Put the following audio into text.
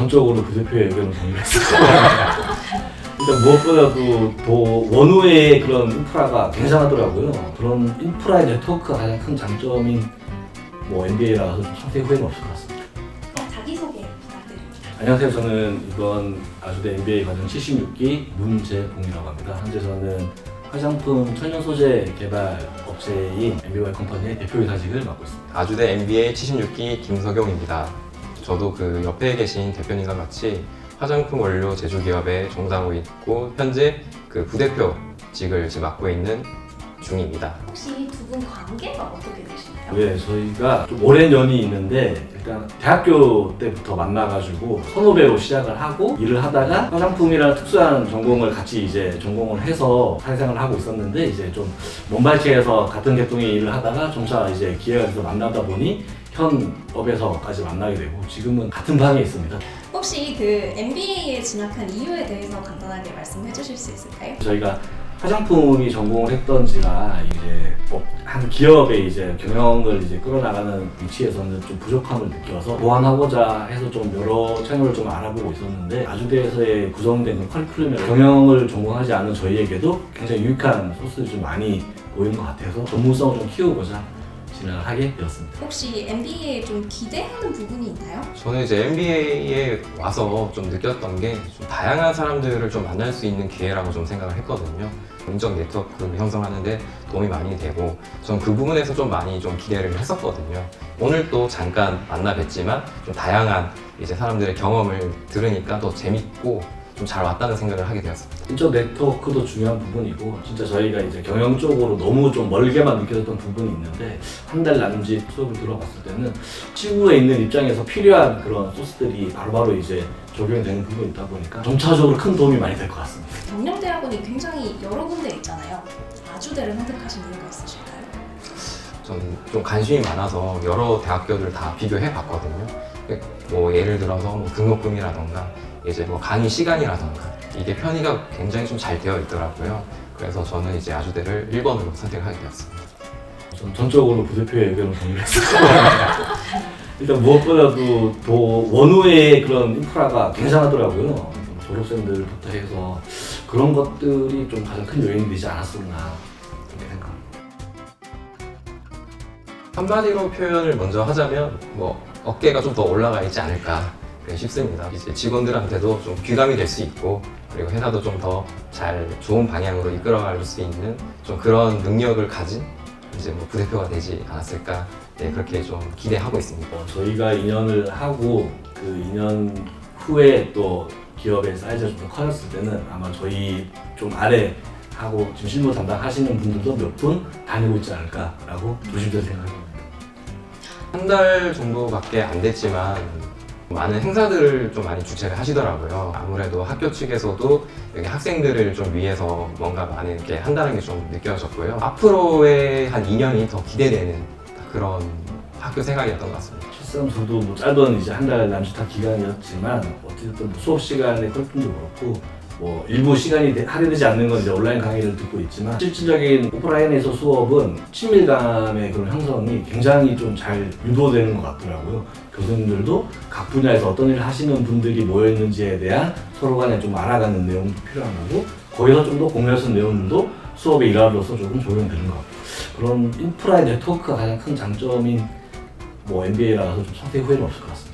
전적으로 부 대표의 의견을 동의했어요. 일단 무엇보다도 도 원우의 그런 인프라가 굉장하더라고요. 그런 인프라의 네트워크가 가장 큰 장점인 뭐 NBA라서 좀 상대 후회는 없을 것 같습니다. 네, 자기소개 부탁드립니다. 안녕하세요. 저는 이번 아주대 NBA 과정 76기 문재봉이라고 합니다. 현재 저는 화장품 천연 소재 개발 업체인 MBY 컴퍼니의 대표이사직을 맡고 있습니다. 아주대 MBA 76기 김석용입니다. 저도 그 옆에 계신 대표님과 같이 화장품 원료 제조 기업에 종사하고 있고 현재 그 부대표직을 지금 맡고 있는 중입니다. 혹시 두 분 관계가 어떻게 되시나요? 네, 저희가 좀 오랜 연이 있는데 일단 대학교 때부터 만나가지고 선후배로 시작을 하고 일을 하다가 화장품이라는 특수한 전공을 같이 이제 전공을 해서 사회생활을 하고 있었는데 이제 좀 먼발치에서 같은 계통의 일을 하다가 점차 이제 기회가 돼서 만나다 보니 현 업에서까지 만나게 되고 지금은 같은 방에 있습니다. 혹시 그 MBA에 진학한 이유에 대해서 간단하게 말씀해 주실 수 있을까요? 저희가 화장품이 전공을 했던지라 이제 뭐 한 기업의 이제 경영을 이제 끌어나가는 위치에서는 좀 부족함을 느껴서 보완하고자 해서 좀 여러 채널을 좀 알아보고 있었는데 아주대에서의 구성된 그 커리큘럼의 경영을 전공하지 않은 저희에게도 굉장히 유익한 소스들이 좀 많이 보이는 것 같아서 전문성을 좀 키우고자 진행을 하게 되었습니다. 혹시 MBA에 좀 기대하는 부분이 있나요? 저는 이제 MBA에 와서 좀 느꼈던 게 좀 다양한 사람들을 좀 만날 수 있는 기회라고 좀 생각을 했거든요. 인적 네트워크를 형성하는데 도움이 많이 되고 전그 부분에서 좀 많이 좀 기대를 했었거든요. 오늘 또 잠깐 만나 뵀지만 좀 다양한 이제 사람들의 경험을 들으니까 더 재밌고 좀 잘 왔다는 생각을 하게 되었습니다. 인적 네트워크도 중요한 부분이고 진짜 저희가 이제 경영 쪽으로 너무 좀 멀게만 느껴졌던 부분이 있는데 한 달 남짓 수업을 들어봤을 때는 지구에 있는 입장에서 필요한 그런 소스들이 바로바로 이제 적용이 되는 부분이 있다 보니까 점차적으로 큰 도움이 많이 될 것 같습니다. 경영대학원이 굉장히 여러 군데 있잖아요. 아주대를 선택하신 이유가 있으실까요? 저는 좀 관심이 많아서 여러 대학교들 다 비교해 봤거든요. 뭐 예를 들어서 뭐 등록금이라던가 이제 뭐 강의 시간이라던가 이게 편의가 굉장히 좀 잘 되어 있더라고요. 그래서 저는 이제 아주대를 1번으로 선택하게 되었습니다. 전 전적으로 부대표의 의견을 동의했어요. 일단 무엇보다도 도 원우의 그런 인프라가 굉장하더라고요. 졸업생들부터 해서 그런 것들이 좀 가장 큰 요인이 되지 않았었나 그렇게 생각합니다. 한마디로 표현을 먼저 하자면 뭐 어깨가 좀 더 올라가 있지 않을까 그래 싶습니다. 이제 직원들한테도 좀 귀감이 될 수 있고 그리고 회사도 좀 더 잘 좋은 방향으로 이끌어갈 수 있는 좀 그런 능력을 가진 이제 뭐 부대표가 되지 않았을까 네, 그렇게 좀 기대하고 있습니다. 어, 저희가 2년을 하고 그 2년 후에 또 기업의 사이즈가 좀 더 커졌을 때는 아마 저희 좀 아래 하고 지금 실무 담당하시는 분들도 몇 분 다니고 있지 않을까라고 조심스레 생각합니다. 한 달 정도밖에 안 됐지만 많은 행사들을 좀 많이 주최를 하시더라고요. 아무래도 학교 측에서도 여기 학생들을 좀 위해서 뭔가 많이 이렇게 한다는 게 좀 느껴졌고요. 앞으로의 한 2년이 더 기대되는 그런 학교 생활이었던 것 같습니다. 실상 저도 뭐 짧은 이제 한 달 남짓한 기간이었지만 어쨌든 뭐 수업 시간의 컬품도 그렇고 뭐 일부 시간이 되- 할애되지 않는 건 이제 온라인 강의를 듣고 있지만 실질적인 오프라인에서 수업은 친밀감의 그런 형성이 굉장히 좀 잘 유도되는 것 같더라고요. 교수님들도 각 분야에서 어떤 일을 하시는 분들이 모여 있는지에 대한 서로 간에 좀 알아가는 내용도 필요한 거고 거기서 좀 더 공유할 수 있는 내용들도 수업의 일환으로서 조금 적용되는 것 같고 그런 인프라의 네트워크가 가장 큰 장점인 뭐 NBA라서 좀 선택 후회는 없을 것 같습니다.